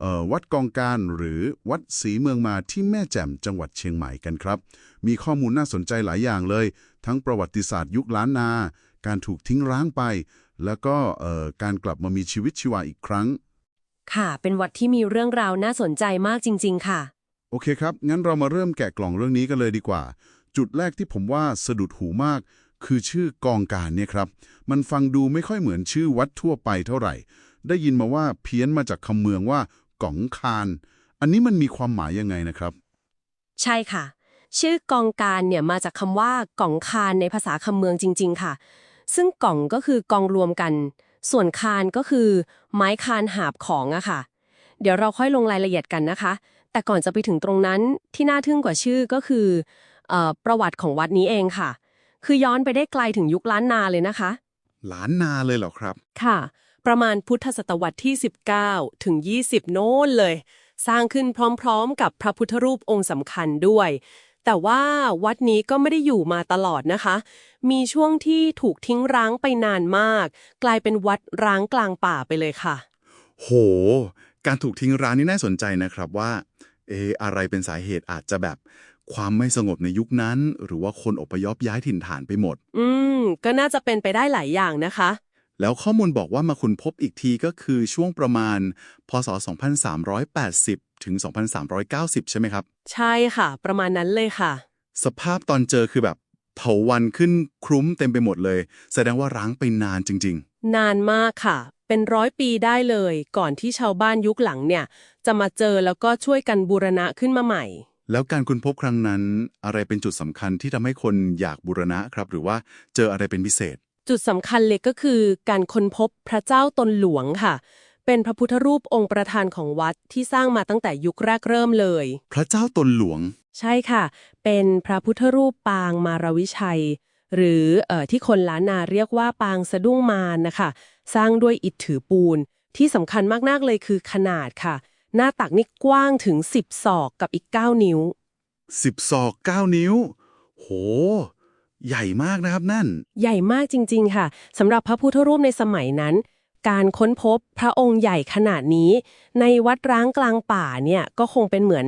เอ่อวัดกองการหรือวัดศรีเมืองมาที่แม่แจ่มจังหวัดเชียงใหม่กันครับ มีข้อมูลน่าสนใจหลายอย่างเลย ทั้งประวัติศาสตร์ยุคล้านนา การถูกทิ้งร้างไป แล้วก็เอ่อการกลับมามีชีวิตชีวาอีกครั้ง ค่ะเป็นวัดที่มีเรื่องราวน่าสนใจมากจริง ๆ ค่ะ โอเคครับ งั้นเรามาเริ่มแกะกล่องเรื่องนี้กันเลยดีกว่า จุดแรกที่ผมว่าสะดุดหูมากคือชื่อกองการเนี่ยครับ มันฟังดูไม่ค่อยเหมือนชื่อวัดทั่วไปเท่าไหร่ ได้ยินมาว่าเพี้ยนมาจากคำเมืองว่า กองคาน อันนี้มันมีความหมายยังไงนะครับ ใช่ค่ะ ชื่อกองการเนี่ยมาจากคำว่ากองคานในภาษาคำเมืองจริง ๆ ค่ะ ซึ่งกองก็คือกองรวมกัน ส่วนคานก็คือไม้คานหาบของอะค่ะ เดี๋ยวเราค่อยลงรายละเอียดกันนะคะ แต่ก่อนจะไปถึงตรงนั้นที่น่าทึ่งกว่าชื่อก็คือเอ่อประวัติของวัดนี้เองค่ะ คือย้อนไปได้ไกลถึงยุคล้านนาเลยนะคะ ล้านนาเลยเหรอครับ ค่ะ ประมาณพุทธศตวรรษที่ 19 ถึง 20 โน้นเลย สร้างขึ้นพร้อมๆ กับพระพุทธรูปองค์สำคัญด้วย แต่ว่าวัดนี้ก็ไม่ได้อยู่มาตลอดนะคะ มีช่วงที่ถูกทิ้งร้างไปนานมาก กลายเป็นวัดร้างกลางป่าไปเลยค่ะ โห การถูกทิ้งร้างนี่น่าสนใจนะครับว่า เอะอะไรเป็นสาเหตุอาจจะแบบความไม่สงบในยุคนั้น หรือว่าคนอพยพย้ายถิ่นฐานไปหมด อืม ก็น่าจะเป็นไปได้หลายอย่างนะคะ แล้วข้อมูลบอกว่ามาคุณพบอีกทีก็คือช่วงประมาณ พศ 2380 ถึง 2390 ใช่ไหมครับ ใช่ค่ะ ประมาณนั้นเลยค่ะ สภาพตอนเจอคือแบบเถาวันขึ้นคลุ้มเต็มไปหมดเลย แสดงว่าร้างไปนานจริงนานมากค่ะ เป็นร้อยปีได้เลย ก่อนที่ชาวบ้านยุคหลังเนี่ย จะมาเจอแล้วก็ช่วยกันบูรณะขึ้นมาใหม่ๆแล้วการคุณพบครั้งนั้น อะไรเป็นจุดสำคัญที่ทำให้คนอยากบูรณะครับ หรือว่าเจออะไรเป็นพิเศษ จุดสำคัญเลยก็คือการค้นพบพระเจ้าตนหลวงค่ะ เป็นพระพุทธรูปองค์ประธานของวัดที่สร้างมาตั้งแต่ยุคแรกเริ่มเลย พระเจ้าตนหลวง ใช่ค่ะ เป็นพระพุทธรูปปางมารวิชัย หรือเอ่อที่คนล้านนาเรียกว่าปางสะดุ้งมารนะคะ สร้างด้วยอิฐถือปูน ที่สำคัญมากๆเลยคือขนาดค่ะ หน้าตักนี่กว้างถึง 10 ศอกกับอีก 9 นิ้ว 10 ศอก 9 นิ้ว โห ใหญ่มากนะครับนั่น ใหญ่มากจริง ๆ ค่ะสำหรับพระพุทธรูปในสมัยนั้น การค้นพบพระองค์ใหญ่ขนาดนี้ ในวัดร้างกลางป่าเนี่ยก็คงเป็นเหมือน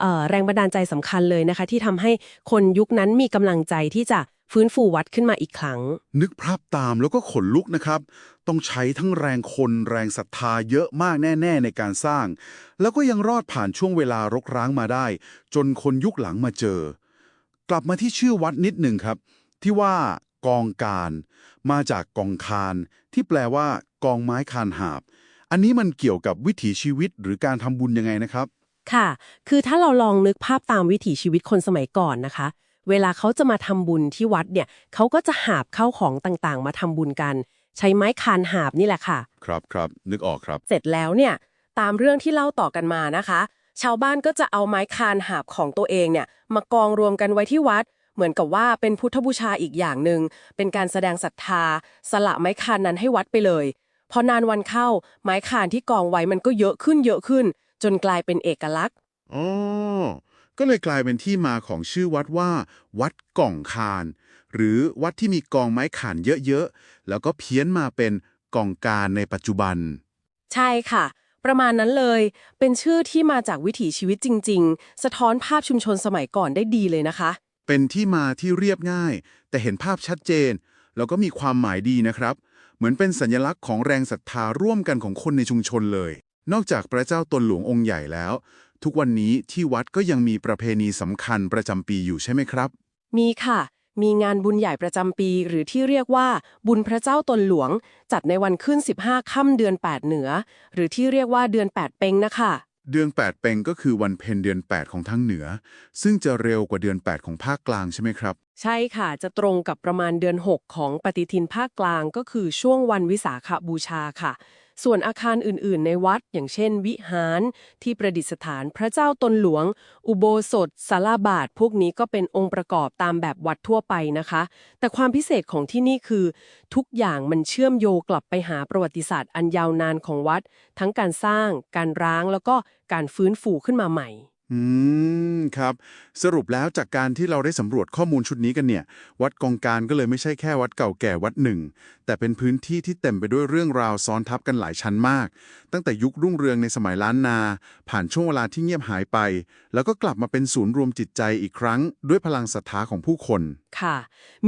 เออแรงบันดาลใจสำคัญเลยนะคะ ที่ทำให้คนยุคนั้นมีกำลังใจที่จะฟื้นฟูวัดขึ้นมาอีกครั้ง นึกภาพตามแล้วก็ขนลุกนะครับ ต้องใช้ทั้งแรงคนแรงศรัทธาเยอะมากแน่ ๆ ในการสร้าง แล้วก็ยังรอดผ่านช่วงเวลารกร้างมาได้ จนคนยุคหลังมาเจอ กลับมาที่ชื่อวัดนิดหนึ่งครับ ที่ว่ากองการ มาจากกองคานที่แปลว่ากองไม้คานหาบ อันนี้มันเกี่ยวกับวิถีชีวิตหรือการทำบุญยังไงนะครับ ค่ะ คือถ้าเราลองนึกภาพตามวิถีชีวิตคนสมัยก่อนนะคะ เวลาเขาจะมาทำบุญที่วัดเนี่ยเขาก็จะหาบเข้าของต่างๆ มาทำบุญกัน ใช้ไม้คานหาบนี่แหละค่ะ ครับครับนึกออกครับ เสร็จแล้วเนี่ยตามเรื่องที่เล่าต่อกันมานะคะ ชาวบ้านก็จะเอาไม้คานหาบของตัวเองเนี่ยมากองรวมกันไว้ที่วัด เหมือนกับว่าเป็นพุทธบูชาอีกอย่างหนึ่งเป็นการแสดงศรัทธา สละไม้คานนั้นให้วัดไปเลยพอนานวันเข้า ไม้คานที่กองไว้มันก็เยอะขึ้นเยอะขึ้น จนกลายเป็นเอกลักษณ์อ๋อก็เลยกลายเป็นที่มาของชื่อวัดว่า วัดก่องคาน หรือวัดที่มีกองไม้ขานเยอะๆแล้วก็เพี้ยนมาเป็นกองการในปัจจุบัน ใช่ค่ะ ประมาณนั้นเลย เป็นชื่อที่มาจากวิถีชีวิตจริง ๆ สะท้อนภาพชุมชนสมัยก่อนได้ดีเลยนะคะ เป็นที่มาที่เรียบง่าย แต่เห็นภาพชัดเจน แล้วก็มีความหมายดีนะครับ เหมือนเป็นสัญลักษณ์ของแรงศรัทธาร่วมกันของคนในชุมชนเลย นอกจากพระเจ้าตนหลวงองค์ใหญ่แล้ว ทุกวันนี้ที่วัดก็ยังมีประเพณีสำคัญประจำปีอยู่ใช่ไหมครับ มีค่ะ มีงานบุญใหญ่ประจำปี หรือที่เรียกว่า บุญพระเจ้าตนหลวง จัดในวันขึ้น 15 ค่ำเดือน 8 เหนือ หรือที่เรียกว่าเดือน 8 เป็งนะคะ เดือน 8 เป็งก็คือวันเพ็ญเดือน 8 ของทั้งเหนือ ซึ่งจะเร็วกว่าเดือน 8 ของภาคกลางใช่ไหมครับ ใช่ค่ะ จะตรงกับประมาณเดือน 6 ของปฏิทินภาคกลางก็คือช่วงวันวิสาขบูชาค่ะ ส่วนอาคารอื่นๆ ในวัด อย่างเช่น วิหาร ที่ประดิษฐานพระเจ้าตนหลวง อุโบสถศาลาบาท พวกนี้ก็เป็นองค์ประกอบตามแบบวัดทั่วไปนะคะ แต่ความพิเศษของที่นี่คือ ทุกอย่างมันเชื่อมโยงกลับไปหาประวัติศาสตร์อันยาวนานของวัด ทั้งการสร้าง การร้างแล้วก็การฟื้นฟูขึ้นมาใหม่ อืม ครับ สรุปแล้วจากการที่เราได้สำรวจข้อมูลชุดนี้กันเนี่ย วัดกองการก็เลยไม่ใช่แค่วัดเก่าแก่วัดหนึ่ง แต่เป็นพื้นที่ที่เต็มไปด้วยเรื่องราวซ้อนทับกันหลายชั้นมาก ตั้งแต่ยุครุ่งเรืองในสมัยล้านนา ผ่านช่วงเวลาที่เงียบหายไป แล้วก็กลับมาเป็นศูนย์รวมจิตใจอีกครั้ง ด้วยพลังศรัทธาของผู้คน ค่ะ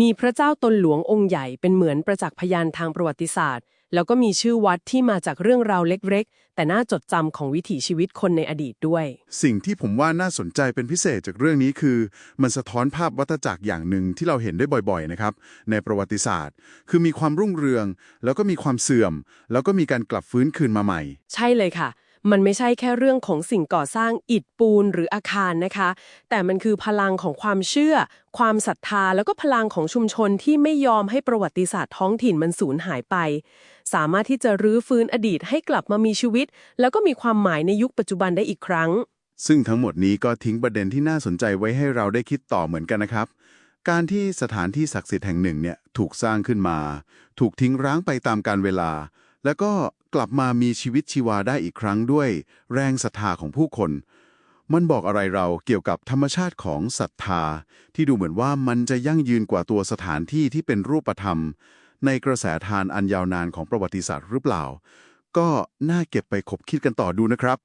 มีพระเจ้าตนหลวงองค์ใหญ่เป็นเหมือนประจักษ์พยานทางประวัติศาสตร์ แล้วก็มีชื่อวัดที่มาจากเรื่องราวเล็กๆ แต่น่าจดจำของวิถีชีวิตคนในอดีตด้วย สิ่งที่ผมว่าน่าสนใจเป็นพิเศษจากเรื่องนี้คือ มันสะท้อนภาพวัฏจักรอย่างหนึ่งที่เราเห็นได้บ่อยๆนะครับในประวัติศาสตร์ คือมีความรุ่งเรือง แล้วก็มีความเสื่อม แล้วก็มีการกลับฟื้นคืนมาใหม่ ใช่เลยค่ะ มันไม่ใช่แค่เรื่องของสิ่งก่อสร้างอิฐปูนหรืออาคารนะคะ แต่มันคือพลังของความเชื่อ ความศรัทธาแล้วก็พลังของชุมชนที่ไม่ยอมให้ประวัติศาสตร์ท้องถิ่นมันสูญหายไป สามารถที่จะรื้อฟื้นอดีตให้กลับมามีชีวิต แล้วก็มีความหมายในยุคปัจจุบันได้อีกครั้ง ซึ่งทั้งหมดนี้ก็ทิ้งประเด็นที่น่าสนใจไว้ให้เราได้คิดต่อเหมือนกันนะครับการที่สถานที่ศักดิ์สิทธิ์แห่งหนึ่งเนี่ยถูกสร้างขึ้นมา ถูกทิ้งร้างไปตามกาลเวลา แล้วก็ กลับมามีชีวิตชีวาได้อีกครั้งด้วย แรงศรัทธาของผู้คน มันบอกอะไรเราเกี่ยวกับธรรมชาติของศรัทธา ที่ดูเหมือนว่ามันจะยั่งยืนกว่าตัวสถานที่ที่เป็นรูปธรรม ในกระแสทานอันยาวนานของประวัติศาสตร์หรือเปล่า ก็น่าเก็บไปคบคิดกันต่อดูนะครับ